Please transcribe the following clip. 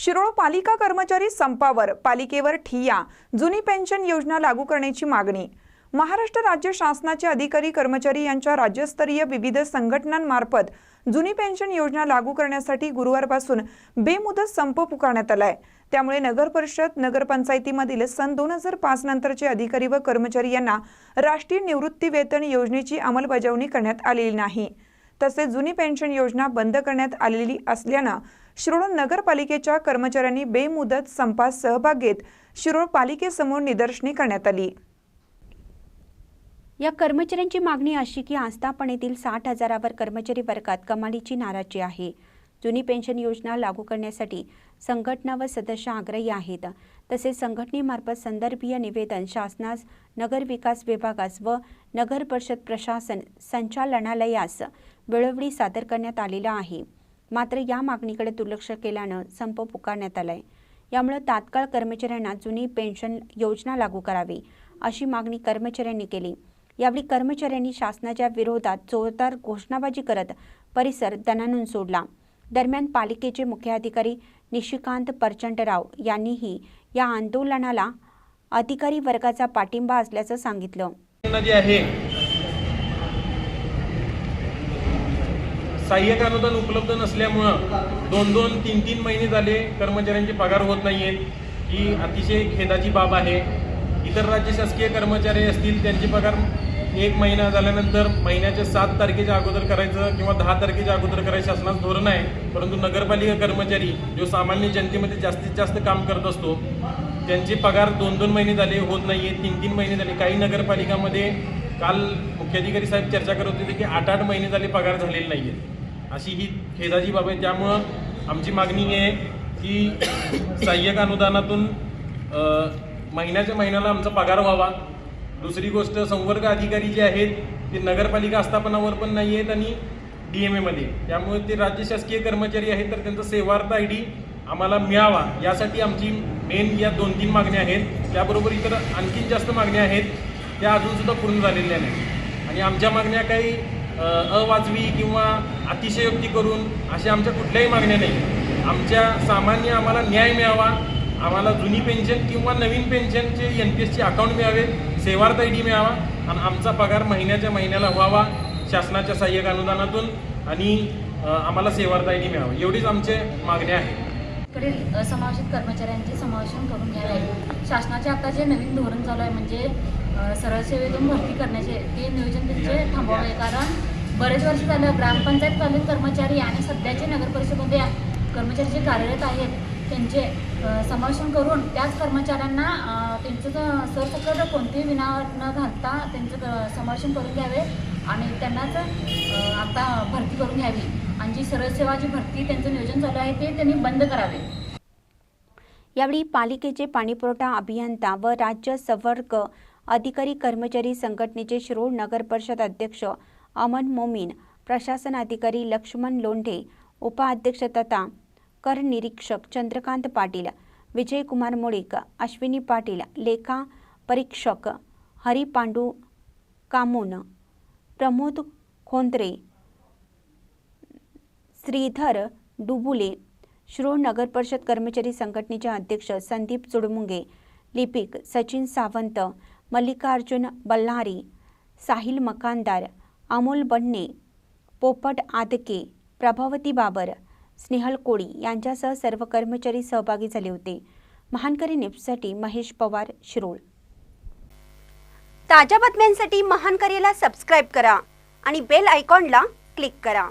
शिरोळ पालिका कर्मचारी संपावर पालिकेवर ठिया जुनी पेन्शन योजना लागू करण्याची मागणी. महाराष्ट्र राज्य शासनाचे अधिकारी कर्मचारी यांच्या राज्यस्तरीय विविध संघटनांमार्फत जुनी पेन्शन योजना लागू करण्यासाठी गुरुवारपासून बेमुदत संप पुकारण्यात आलाय. त्यामुळे नगर परिषद नगरपंचायतीमधील सन दोन हजार पाच नंतरचे अधिकारी व कर्मचारी यांना राष्ट्रीय निवृत्ती वेतन योजनेची अंमलबजावणी करण्यात आलेली नाही. तसेच जुनी पेन्शन योजना बंद करण्यात आलेली असल्यानं शिरोळ नगरपालिकेच्या कर्मचाऱ्यांनी बेमुदत संपात सहभाग घेत शिरोळ पालिकेसमोर निदर्शने करण्यात आली. या कर्मचाऱ्यांची मागणी अशी की आस्थापनेतील साठ हजारावर कर्मचारी वर्गात कमालीची नाराजी आहे. जुनी पेन्शन योजना लागू करण्यासाठी संघटना व सदस्य आग्रही आहेत. तसेच संघटनेमार्फत संदर्भीय निवेदन शासनास नगर विकास विभागास व नगर परिषद प्रशासन संचालनालयास वेळोवेळी सादर करण्यात आलेला आहे. मात्र या मागणीकडे दुर्लक्ष केल्यानं संप पुकारण्यात आलाय. यामुळे तात्काळ कर्मचाऱ्यांना जुनी पेन्शन योजना लागू करावी अशी मागणी कर्मचाऱ्यांनी केली. यावेळी कर्मचाऱ्यांनी शासनाच्या विरोधात जोरदार घोषणाबाजी करत परिसर दणानून सोडला. दरम्यान पालिकेचे मुख्य अधिकारी निशिकांत परचंडराव यांनीही या आंदोलनाला अधिकारी वर्गाचा पाठिंबा असल्याचं सांगितलं. योजना आहे. सहाय्यक अनुदान उपलब्ध नसल्यामुळं दोन दोन तीन तीन महिने झाले कर्मचाऱ्यांचे पगार होत नाहीयेत ही अतिशय खेदाची बाब आहे. इतर राज्य शासकीय कर्मचारी असतील त्यांचे पगार एक महिना झाल्यानंतर महिन्याच्या सात तारखेच्या अगोदर करायचं किंवा दहा तारखेच्या अगोदर करायचं शासनाचं धोरण आहे. परंतु नगरपालिका कर्मचारी जो सामान्य जनतेमध्ये जास्तीत जास्त काम करत असतो त्यांचे पगार दोन दोन महिने झाले होत नाही आहेत तीन तीन महिने झाले. काही नगरपालिकामध्ये काल मुख्याधिकारी साहेब चर्चा करत होते की आठ आठ महिने झाले पगार झालेले नाही आहेत अशी ही खेदाची बाब आहे. त्यामुळं आमची मागणी आहे की सहाय्यक अनुदानातून महिन्याच्या महिन्याला आमचा पगार व्हावा. दुसरी गोष्ट संवर्ग अधिकारी जे आहेत ते नगरपालिका आस्थापनावर पण नाही आहेत आणि डी एम एमध्ये त्यामुळे ते राज्य शासकीय कर्मचारी आहेत तर त्यांचा सेवार्थ आय डी आम्हाला मिळावा. यासाठी आमची मेन या दोन तीन मागण्या आहेत. त्याबरोबर इतर आणखीन जास्त मागण्या आहेत त्या अजूनसुद्धा पूर्ण झालेल्या नाही आणि आमच्या मागण्या काही अवाजवी किंवा अतिशयोक्ती करून अशा आमच्या कुठल्याही मागण्या नाही आमच्या सामान्य आम्हाला न्याय मिळावा. आम्हाला जुनी पेन्शन किंवा नवीन पेन्शनचे एन पी एसचे अकाउंट मिळावे सेवार्थ आय डी मिळावा आणि आमचा पगार महिन्याच्या महिन्याला व्हावा शासनाच्या सहाय्यक अनुदानातून आणि आम्हाला सेवार्थ आय डी मिळावा. एवढीच आमचे मागण्या आहेत कडील असमावेशित कर्मचाऱ्यांचे समावेशन करून घ्यावे शासनाचे आता जे नवीन धोरण चालू आहे म्हणजे सरळ सेवेतून भरती करण्याचे ते नियोजन त्यांचे थांबवावे कारण बरेच वर्ष झालं ग्रामपंचायतकालीन कर्मचारी आणि सध्याचे नगर परिषदेमध्ये कर्मचारी जे कार्यरत आहेत त्यांचे अ, समावेशन करून त्याच कर्मचाऱ्यांना त्यांचं सरसकट कोणतेही विना न घालता त्यांचं समर्शन समावेशन करून घ्यावे आणि त्यांनाच आता भरती करून घ्यावी. आणि जी सरळ जी भरती त्यांचं नियोजन चालू आहे ते त्यांनी बंद करावे. यावेळी पालिकेचे पाणीपुरवठा अभियंता व राज्य संवर्ग अधिकारी कर्मचारी संघटनेचे शिरोळ नगर परिषद अध्यक्ष अमन मोमीन प्रशासन अधिकारी लक्ष्मण लोंढे उपाध्यक्ष तथा कर निरीक्षक चंद्रकांत पाटील विजयकुमार मोळीक अश्विनी पाटील लेखा परीक्षक हरिपांडू कामून प्रमोद खोंद्रे श्रीधर डुबुले श्रो नगर परिषद कर्मचारी संघटनेचे अध्यक्ष संदीप चुडमुंगे लिपिक सचिन सावंत मल्लिकार्जुन बल्लारी साहिल मकानदार अमोल बन्ने पोपट आदके प्रभावती बाबर स्नेहल कोळी यांच्यासह सर्व कर्मचारी सहभागी झाले होते. महानकरी न्यूजसाठी महेश पवार शिरोळ. ताज्या बातम्यांसाठी महानकरीला सबस्क्राईब करा आणि बेल आयकॉनला क्लिक करा.